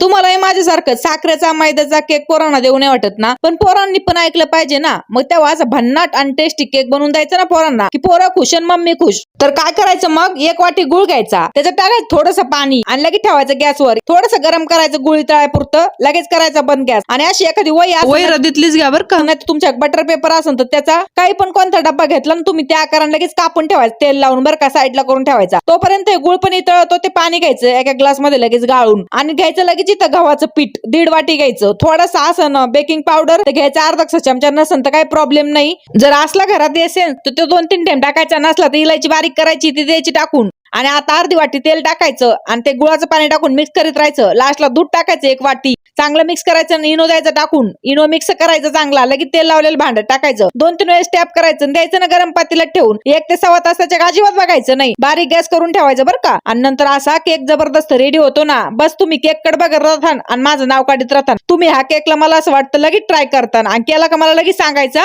तुम्हालाही माझ्यासारखं साखरेचा मैद्याचा केक पोरांना देऊ नाही वाटत ना? पण पोरांनी पण ऐकलं पाहिजे ना? मग तेव्हा असं भन्नाट आणि टेस्टी केक बनवून द्यायचं ना पोरांना? की पोरं खुश आणि मम्मी खुश. तर काय करायचं मग? एक वाटी गुळ घ्यायचा. त्याच्यात टाकायचं थोडंसं पाणी आणि लगेच ठेवायचं गॅसवर. थोडंसं गरम करायचं गुळी तळापुरतं लगेच करायचं बंद गॅस. आणि अशी एखादी वय वय रदीतलीच घ्या बरं का. नाही तर तुमच्या बटर पेपर असेल तर त्याचा काही पण कोणता डब्बा घेतला ना तुम्ही त्या आकाराने लगेच कापून ठेवायचं. तेल लावून बरं का साईडला करून ठेवायचा. तोपर्यंत हे गुळ पण इतळतो ते पाणी घ्यायचं. एका ग्लासमध्ये लगेच गाळून. आणि घ्यायचं आपल्याला की जिथं गव्हाचं पीठ दीड वाटी घ्यायचं. थोडंसं असं ना बेकिंग पावडर घ्यायचं अर्धा चमचा नसेल तर काही प्रॉब्लेम नाही. जर असला घरात असेल तर तो दोन तीन टाइम टाकायचा नसला तर इलायची बारीक करायची ती द्यायची टाकून. आणि आता अर्धी वाटी तेल टाकायचं आणि ते गुळाचं पाणी टाकून मिक्स करीत राहायचं. लास्टला दूध टाकायचं एक वाटी. चांगलं मिक्स करायचं इनो द्यायचं टाकून इनो मिक्स करायचं चांगला लगेच तेल लावलेलं भांड टाकायचं. दोन तीन वेळेस टॅप करायचं द्यायचं ना गरम पातीला ठेवून. एक ते सव्वा तासाच्या अजिबात बघायचं नाही. बारीक गॅस करून ठेवायचं बरं का. आणि नंतर असा केक जबरदस्त रेडी होतो ना बस तुम्ही केककडे बघत राहतान आणि माझं नाव काढत राहता तुम्ही हा केकला मला असं वाटतं लगेच ट्राय करता आणि केला का मला लगेच सांगायचा?